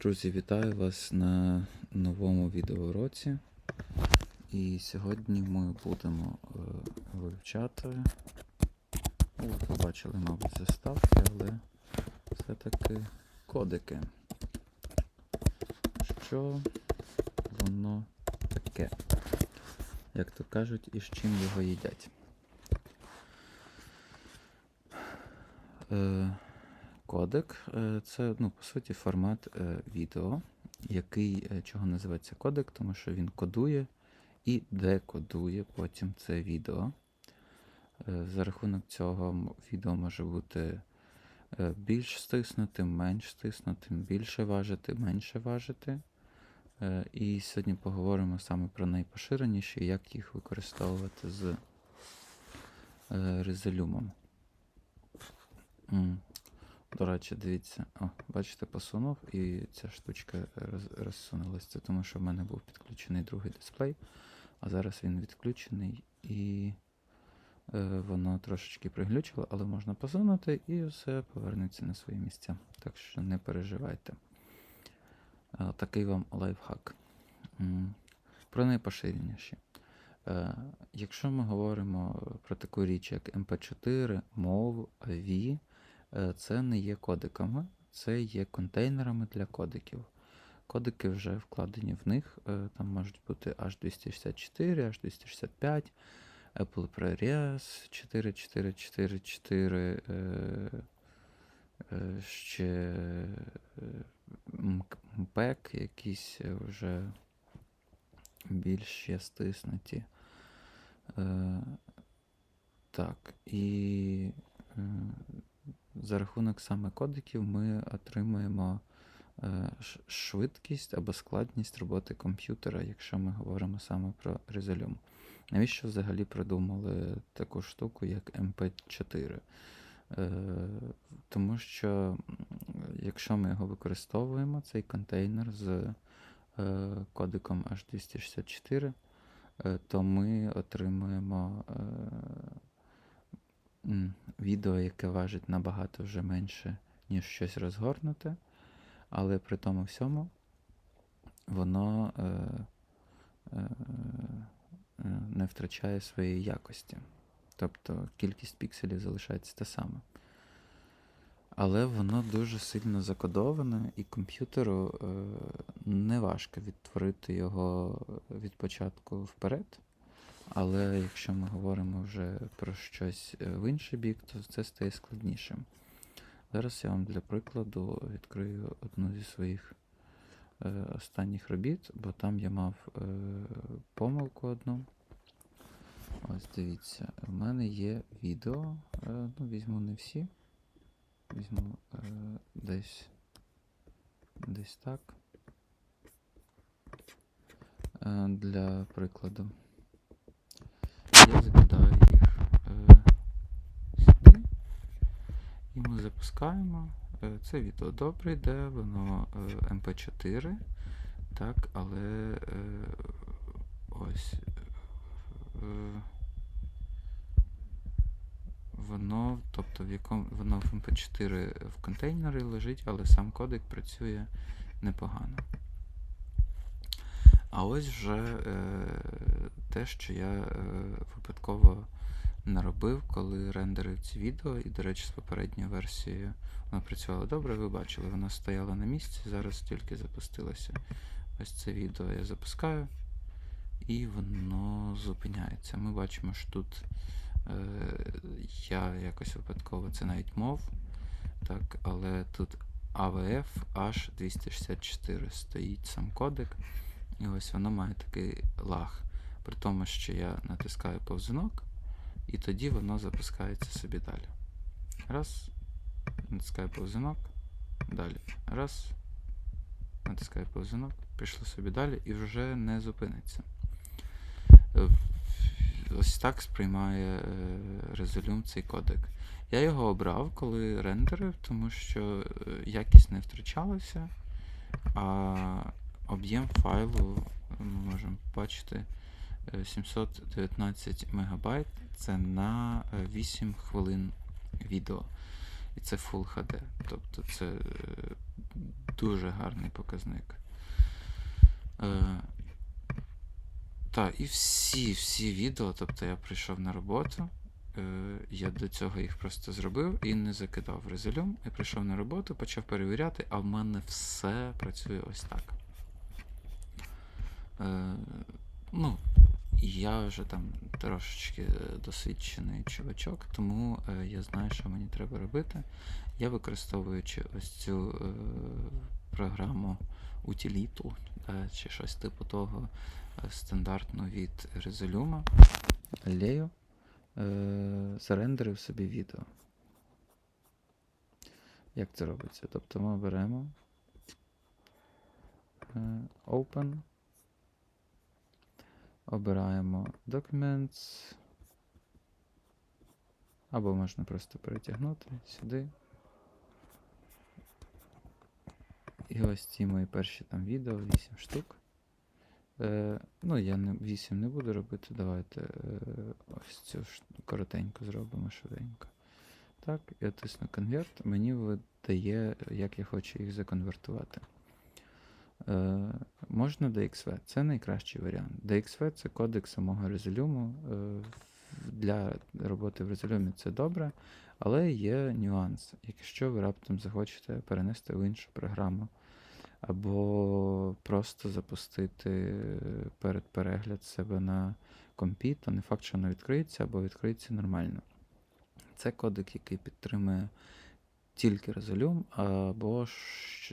Друзі, вітаю вас на новому відеоуроці. І сьогодні ми будемо е, вивчати. Ну, Ви побачили, мабуть, заставки, але все-таки кодики. Що воно таке? Як то кажуть, і з чим його їдять. Е, Кодек е, це, ну, по суті, формат е, відео, який е, чого називається кодек, тому що він кодує і декодує потім це відео. За рахунок цього відео може бути більш стиснутим, менш стиснутим, більше важити, менше важити. І сьогодні поговоримо саме про найпоширеніші, як їх використовувати з резолюмом. До речі, дивіться, о, бачите, посунув і ця штучка роз, розсунулася. Це тому, що в мене був підключений другий дисплей, а зараз він відключений і е, воно трошечки приглючило, але можна посунути і все повернеться на свої місця. Так що не переживайте. Е, такий вам лайфхак. Про найпоширеніші. Е, Якщо ми говоримо про таку річ, як MP4, MOV, AV, Е, Це не є кодиками, це є контейнерами для кодиків. Кодики вже вкладені в них. е, Там можуть бути H264, H265, Apple ProRes 4444, е, е, ще е, МПЕК якісь е, вже більш є стиснуті. Е, Так, і е, за рахунок саме кодиків ми отримуємо е, швидкість або складність роботи комп'ютера, якщо ми говоримо саме про Resolume. Навіщо взагалі придумали таку штуку, як MP4? Е, Тому що якщо ми його використовуємо, цей контейнер з е, кодиком H264, е, то ми отримуємо відео, яке важить набагато вже менше, ніж щось розгорнуте, але при тому всьому воно е, е, е, не втрачає своєї якості. Тобто кількість пікселів залишається та сама. Але воно дуже сильно закодоване, і комп'ютеру е, не важко відтворити його від початку вперед. Але якщо ми говоримо вже про щось е, в інший бік, то це стає складнішим. Зараз я вам для прикладу відкрию одну зі своїх е, останніх робіт, бо там я мав е, помилку одну. Ось дивіться, в мене є відео. Е, ну, візьму не всі. Візьму е, десь, десь так. Е, для прикладу. Я закидаю їх е, сюди. І ми запускаємо. Е, Це відео добре йде, воно е, MP4. Так, але е, ось. Е, воно, тобто в якому воно в MP4 в контейнері лежить, але сам кодек працює непогано. А ось вже е, те, що я е, випадково наробив, коли рендерив ці відео, і, до речі, з попередньою версією вона працювала добре, ви бачили, вона стояла на місці, зараз тільки запустилася. Ось це відео я запускаю, і воно зупиняється. Ми бачимо, що тут е, я якось випадково, це навіть мов, так, але тут AVF H264 стоїть сам кодек. І ось воно має такий лаг. При тому, що я натискаю повзунок, і тоді воно запускається собі далі. Раз. Натискаю повзунок. Далі. Раз. Натискаю повзунок. Пішло собі далі і вже не зупиниться. Е, Ось так сприймає е, Resolume цей кодек. Я його обрав, коли рендерив, тому що е, якість не втрачалася, а об'єм файлу ми можемо бачити е, 719 МБ. Це на е, 8 хвилин відео. І це Full HD. Тобто це е, дуже гарний показник. Е, та, і всі, всі відео, тобто я прийшов на роботу, е, я до цього їх просто зробив і не закидав резолюм. Я прийшов на роботу, почав перевіряти, а в мене все працює ось так. Е, ну, я вже там трошечки е, досвідчений чувачок, тому е, я знаю, що мені треба робити. Я використовуючи ось цю програму утиліту, чи щось типу того стандартну від алею, е, зарендерив собі відео. Як це робиться? Тобто ми беремо Open, обираємо Documents, або можна просто перетягнути сюди. І ось ці мої перші там відео, 8 штук. Е, ну, я не, 8 не буду робити, давайте е, ось цю коротеньку зробимо швиденько. Так, я тисну конверт, мені видає, як я хочу їх законвертувати. Е, можна DXV, це найкращий варіант. DXV це кодек самого резолюму. Е, для роботи в резолюмі це добре, але є нюанс. Якщо ви раптом захочете перенести в іншу програму, або просто запустити перед перегляд себе на компі, то не факт, що воно відкриється, або відкриється нормально. Це кодек, який підтримує тільки резолюм, або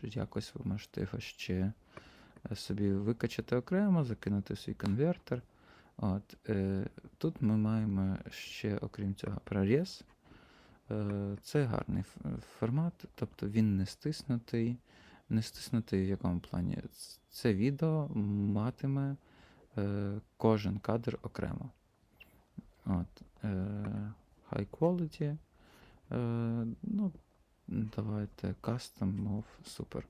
якось ви можете його ще собі викачати окремо, закинути свій конвертер. От, е, тут ми маємо ще, окрім цього, проріз. Е, це гарний формат, тобто він не стиснутий. Не стиснутий в якому плані? Це відео матиме е, кожен кадр окремо. От, е, high quality. Е, ну, давайте custom move, супер.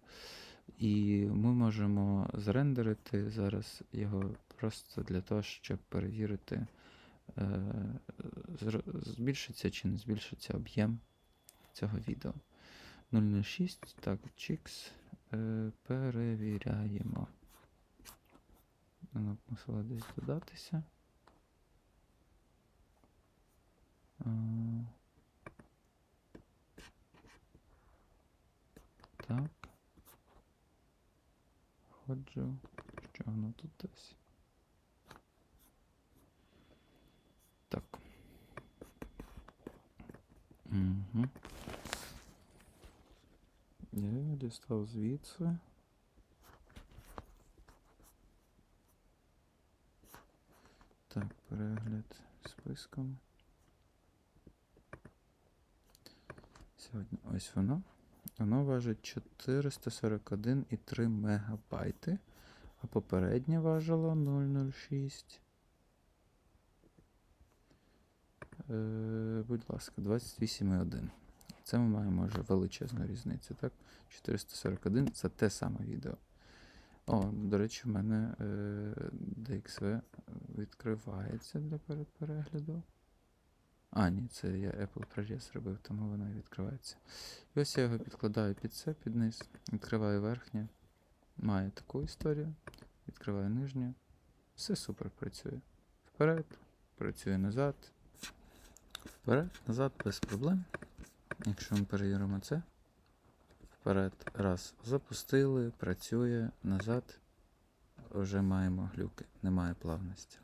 І ми можемо зрендерити зараз його просто для того, щоб перевірити, е, збільшиться чи не збільшиться об'єм цього відео. 006, так, чікс. Е, перевіряємо. Воно мусило десь додатися. Так. Ходжу. Що воно тут десь? Так. Угу. Я дістав звідси. Так, перегляд списком. Сьогодні ось воно. Воно важить 441,3 мегабайти, а попереднє важило 006. Е, будь ласка, 28,1. Це ми маємо вже величезну різницю, так? 441 це те саме відео. О, до речі, в мене е, DXV відкривається для передперегляду. А, ні, це я Apple ProRes робив, тому воно і відкривається. І ось я його підкладаю під це, під низ, відкриваю верхнє. Має таку історію. Відкриваю нижнє. Все супер працює. Вперед, працює назад. Вперед, назад без проблем. Якщо ми перевіримо це. Вперед, раз, запустили, працює, назад. Вже маємо глюки, немає плавності.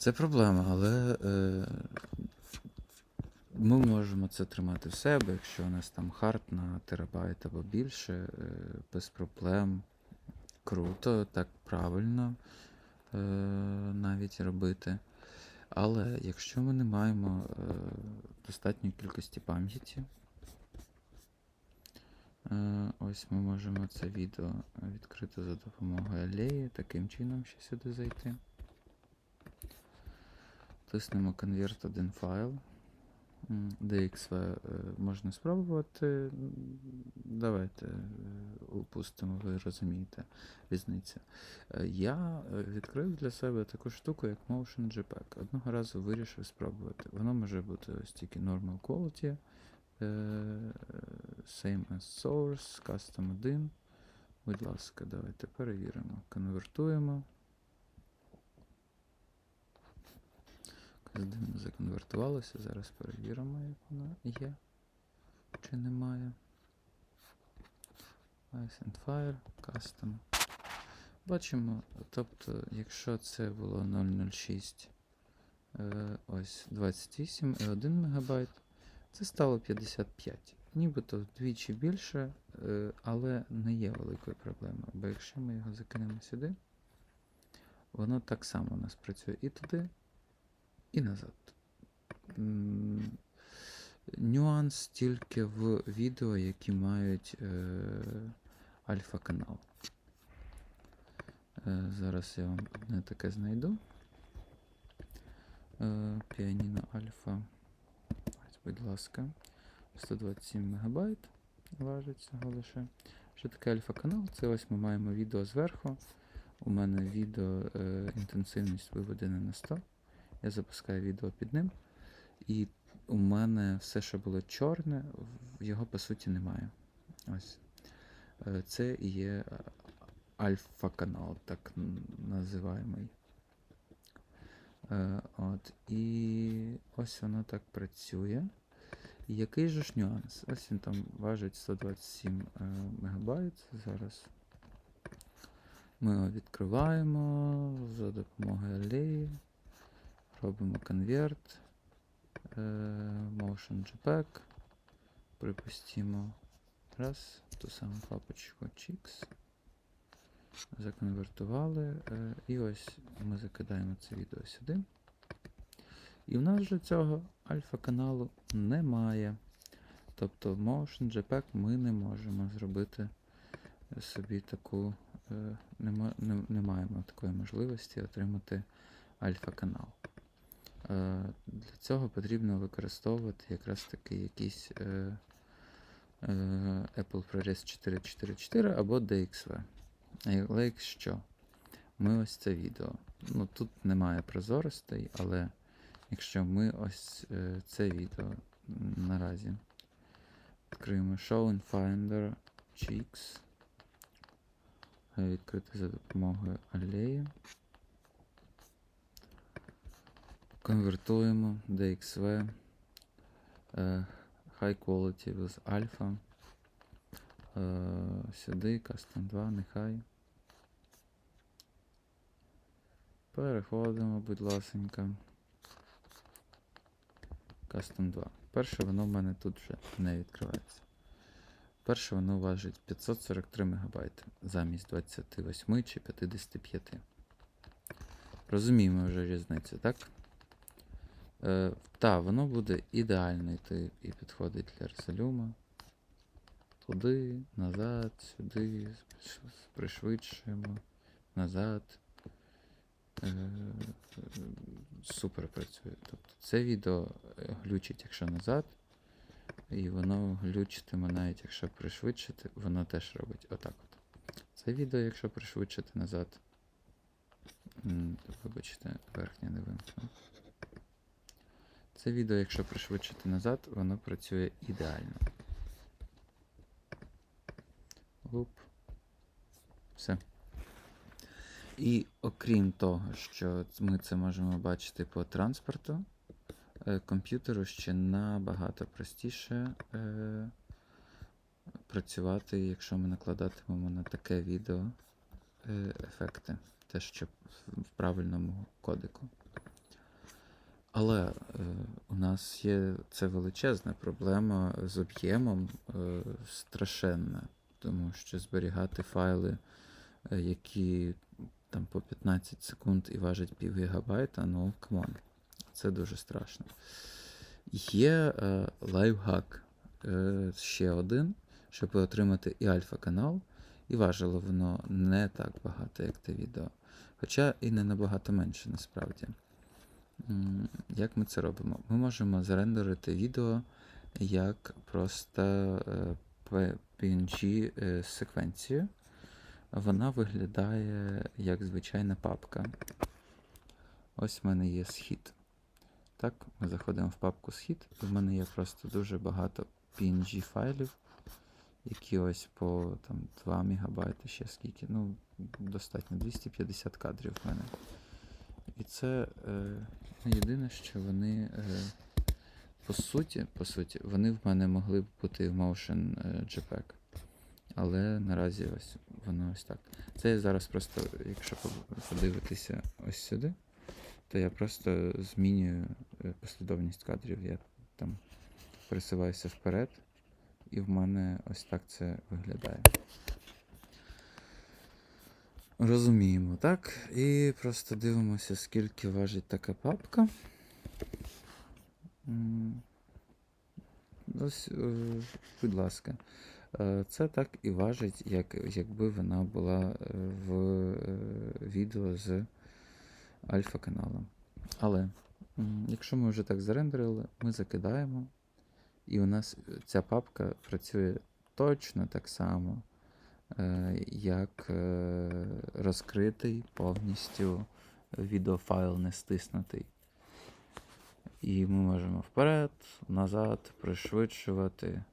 Це проблема, але е, ми можемо це тримати в себе, якщо у нас там хард на терабайт або більше, е, без проблем. Круто, так правильно е, навіть робити. Але якщо ми не маємо е, достатньої кількості пам'яті, е, ось ми можемо це відео відкрити за допомогою алеї, таким чином ще сюди зайти. Тиснемо конверт один файл. DXV е, можна спробувати. Давайте е, упустимо, ви розумієте різницю. Е, Я е, відкрив для себе таку штуку, як Motion JPEG. Одного разу вирішив спробувати. Воно може бути ось тільки normal quality, е, same as source, custom 1. Будь ласка, давайте перевіримо. Конвертуємо. Якось дивно законвертувалося. Зараз перевіримо, як воно є. Чи немає. Ice and Fire, Custom. Бачимо, тобто, якщо це було 006, е, ось 28 і 1 МБ, це стало 55. Нібито вдвічі більше, е, але не є великою проблемою. Бо якщо ми його закинемо сюди, воно так само у нас працює і туди, і назад. Нюанс тільки в відео, які мають е, альфа-канал. Е, зараз я вам одне таке знайду. Е, Піаніно альфа. Будь ласка. 127 МБ важить всього лише. Що таке альфа-канал? Це ось ми маємо відео зверху. У мене відео е, інтенсивність виведена на 100. Я запускаю відео під ним. І у мене все, що було чорне, його по суті немає. Ось. Е, Це є е, альфа-канал, так називаємий. Е, От. І ось воно так працює. Який же ж нюанс? Ось він там важить 127 е, мегабайт. Зараз ми його відкриваємо за допомогою алеї. Робимо конверт. е, Motion JPEG. Припустимо. Раз, ту саму папочку Chix. Законвертували. е, І ось ми закидаємо це відео сюди. І в нас же цього альфа-каналу немає. Тобто Motion JPEG ми не можемо зробити собі таку. е, Не, не, не маємо такої можливості отримати альфа-канал. Е, Для цього потрібно використовувати якраз таки якийсь е, е, Apple ProRes 444 або DXV. Але якщо ми ось це відео. Ну тут немає прозоростей, але якщо ми ось це відео наразі відкриємо Show in Finder Cheeks. Відкрити за допомогою алеї. Конвертуємо DXV е, High Quality with Alpha. Е, Сюди, Custom 2, нехай. Переходимо, будь ласенька. Custom 2. Перше воно в мене тут вже не відкривається. Перше воно важить 543 МБ замість 28 чи 55. Розуміємо вже різницю, так? Е, та, воно буде ідеально йти і підходить для резолюма. Туди, назад, сюди, пришвидшуємо, назад. Е, супер працює. Тобто це відео е, глючить, якщо назад, і воно глючитиме навіть якщо пришвидшити, воно теж робить отак от. Це відео, якщо пришвидшити назад. Вибачте, верхнє не вимкну. Це відео, якщо пришвидшити назад, воно працює ідеально. Луп. Все. І окрім того, що ми це можемо бачити по транспорту, е, комп'ютеру ще набагато простіше е, працювати, якщо ми накладатимемо на таке відео е, ефекти, те, що в- в правильному кодику. Але е, у нас є це величезна проблема з об'ємом е, страшенна, тому що зберігати файли, е, які там по 15 секунд і важать пів гігабайта, ну камон, це дуже страшно. Є лайфхак ще один, щоб отримати і альфа-канал, і важило воно не так багато, як те відео. Хоча і не набагато менше насправді. Як ми це робимо? Ми можемо зарендерити відео як просто е, PNG е, секвенцію. Вона виглядає як звичайна папка. Ось в мене є схід. Так, ми заходимо в папку схід, в мене є просто дуже багато PNG файлів. які ось по там, 2 МБ, ще скільки. Ну, достатньо 250 кадрів в мене. І це е, єдине, що вони. Е, по суті, по суті, вони в мене могли б бути в Motion е, JPEG. Але наразі ось воно ось так. Це я зараз просто, якщо подивитися ось сюди, то я просто змінюю е, послідовність кадрів. Я там пересуваюся вперед, і в мене ось так це виглядає. Розуміємо, так? І просто дивимося, скільки важить така папка. Ось, е, будь ласка. Е, Це так і важить, як, якби вона була е, в відео з альфа-каналом. Але якщо ми вже так зарендерили, ми закидаємо, і у нас ця папка працює точно так само, як е, розкритий повністю відеофайл не стиснутий. І ми можемо вперед, назад, пришвидшувати.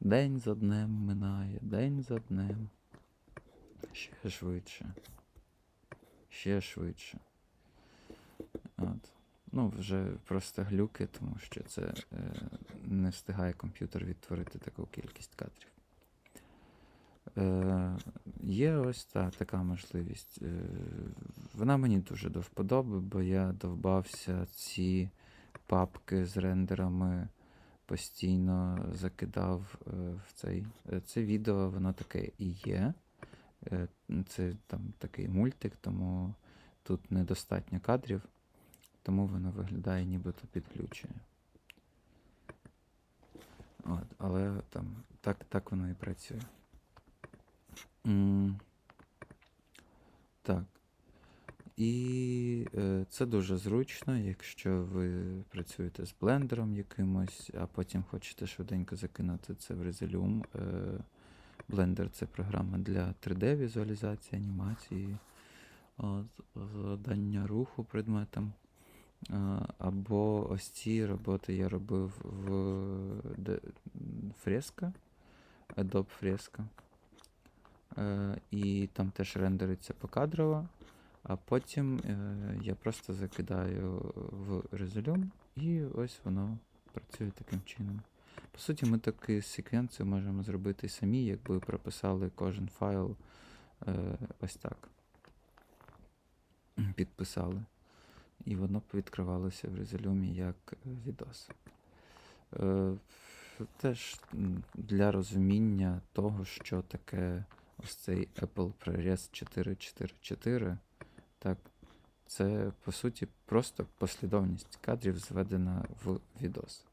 День за днем минає, день за днем. Ще швидше. Ще швидше. От. Ну, вже просто глюки, тому що це е, не встигає комп'ютер відтворити таку кількість кадрів. Е, є ось та, така можливість. Е, вона мені дуже до вподоби, бо я довбався ці папки з рендерами постійно закидав е, в цей. Це відео, воно таке і є. Це там такий мультик, тому тут недостатньо кадрів, тому воно виглядає нібито підключення. От, але там так, так воно і працює. Так. І е, це дуже зручно, якщо ви працюєте з блендером якимось, а потім хочете швиденько закинути це в Resolume. Е, Blender це програма для 3D-візуалізації, анімації, задання руху предметом. Е, Або ось ці роботи я робив в Fresco, Adobe Fresco. Е, І там теж рендериться покадрово. А потім е, я просто закидаю в Resolume, і ось воно працює таким чином. По суті, ми таку секвенцію можемо зробити самі, якби прописали кожен файл е, ось так. Підписали. І воно б відкривалося в Resolume як відос. Теж для розуміння того, що таке ось цей Apple ProRes 444. Так, це по суті просто послідовність кадрів зведена в відос.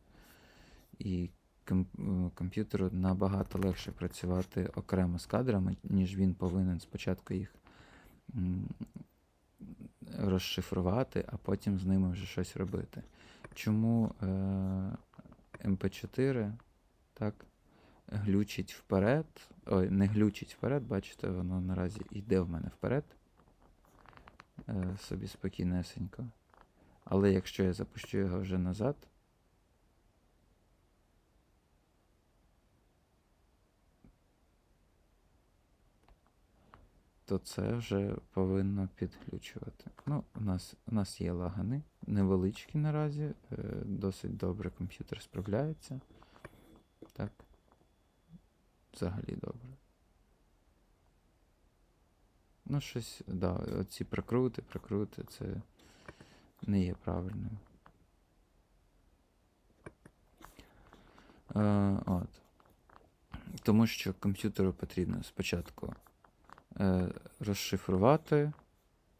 І ком- комп'ютеру набагато легше працювати окремо з кадрами, ніж він повинен спочатку їх розшифрувати, а потім з ними вже щось робити. Чому е, MP4 так, глючить вперед? Ой, не глючить вперед, бачите, воно наразі йде в мене вперед е, собі спокійнесенько. Але якщо я запущу його вже назад, то це вже повинно підключувати. Ну, у нас, у нас є лагани, невеличкі наразі, е, досить добре комп'ютер справляється. Так. Взагалі добре. Ну, щось, да, оці прокрути, прокрути, це не є правильним. Е, от. Тому що комп'ютеру потрібно спочатку е, розшифрувати,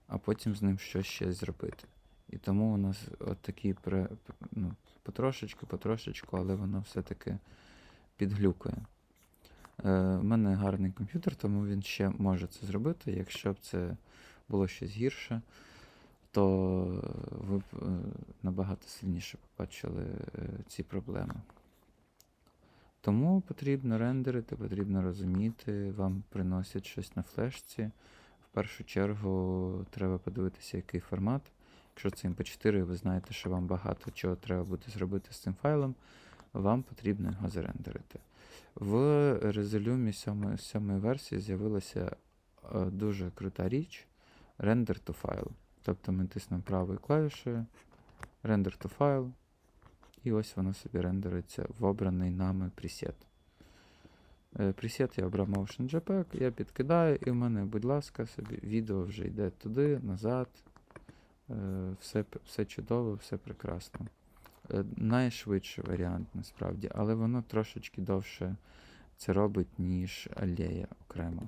а потім з ним щось ще зробити. І тому у нас от такі ну, потрошечку, потрошечку, але воно все-таки підглюкує. Е, У мене гарний комп'ютер, тому він ще може це зробити. Якщо б це було щось гірше, то ви б е, набагато сильніше побачили е, ці проблеми. Тому потрібно рендерити, потрібно розуміти, вам приносять щось на флешці. В першу чергу треба подивитися, який формат. Якщо це MP4, ви знаєте, що вам багато чого треба буде зробити з цим файлом, вам потрібно його зарендерити. В Resolume 7, 7 версії з'явилася дуже крута річ Render to File. Тобто ми тиснемо правою клавішею Render to File, і ось воно собі рендериться в обраний нами пресет. Е, Пресет я обрав Motion JPEG, я підкидаю, і в мене, будь ласка, собі відео вже йде туди, назад. Е, Все, все чудово, все прекрасно. Е, Найшвидший варіант насправді, але воно трошечки довше це робить, ніж алея окремо.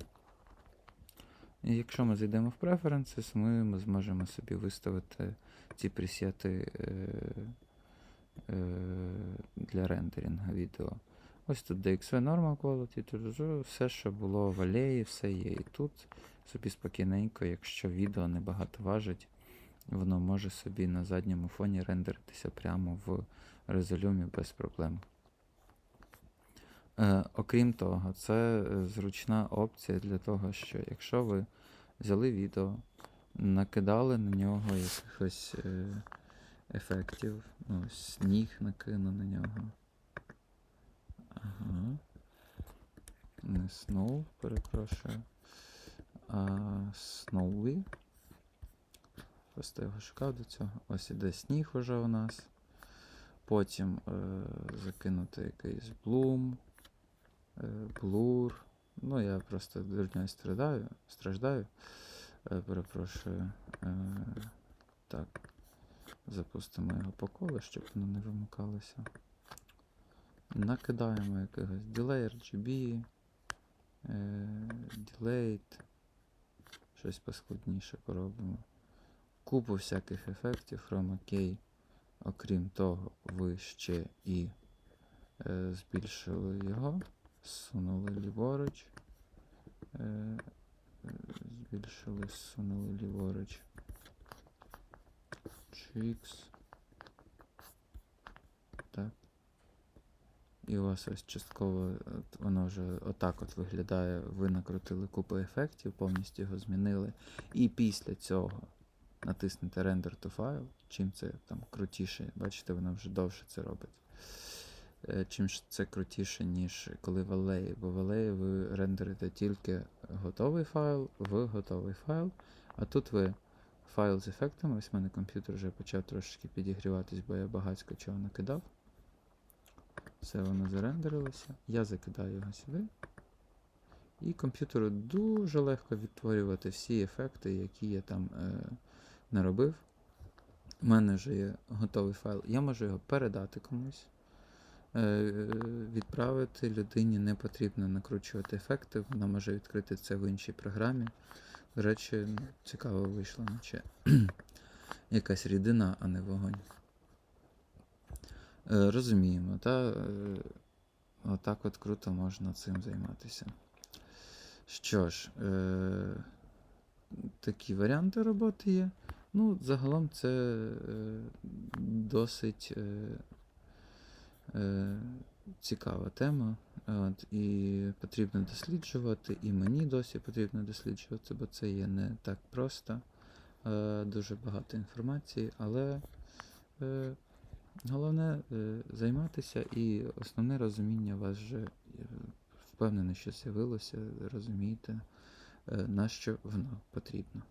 І якщо ми зайдемо в Preferences, ми, ми зможемо собі виставити ці пресети е, е, для рендеринга відео. Ось тут DXV Normal Quality, все, що було в алеї, все є і тут. Собі спокійненько, якщо відео небагато важить, воно може собі на задньому фоні рендеритися прямо в резолюмі без проблем. Е, окрім того, це е, зручна опція для того, що якщо ви взяли відео, накидали на нього якихось е, ефектів, ну, сніг накину на нього. Ага. Не Snow, перепрошую. А Snowy. Просто його шукав до цього. Ось іде сніг уже у нас. Потім е, закинути якийсь Bloom, е, Blur. Ну, я просто дурньою страдаю, страждаю. Е, перепрошую. Е, так. Запустимо його по колу, щоб воно не вимикалося. Накидаємо якогось Delay RGB, е, Delayed, щось поскладніше поробимо. Купу всяких ефектів Key. Окрім того, ви ще і е, збільшили його, зсунули ліворуч. Е, е, збільшили, зсунули ліворуч. Чікс. Так. І у вас ось частково воно вже отак от виглядає. Ви накрутили купу ефектів, повністю його змінили. І після цього натиснете Render to File. Чим це там крутіше, бачите, воно вже довше це робить. Е, Чим це крутіше, ніж коли в алеї. Бо в алеї ви рендерите тільки готовий файл в готовий файл. А тут ви файл з ефектами. Ось в мене комп'ютер вже почав трошечки підігріватись, бо я багатько чого накидав. Все воно зарендерилося. Я закидаю його сюди. І комп'ютеру дуже легко відтворювати всі ефекти, які я там е, наробив. У мене вже є готовий файл. Я можу його передати комусь. Е, відправити людині не потрібно накручувати ефекти, вона може відкрити це в іншій програмі. До речі, цікаво вийшло, наче якась рідина, а не вогонь. Е, розуміємо, та е, отак от круто можна цим займатися. Що ж, такі варіанти роботи є. Ну, загалом це е, досить е, е, цікава тема. От, і потрібно досліджувати, і мені досі потрібно досліджувати, бо це є не так просто. Е, дуже багато інформації, але е, головне е, займатися і основне розуміння у вас вже е, що з'явилося, розумієте, е, на що воно потрібно.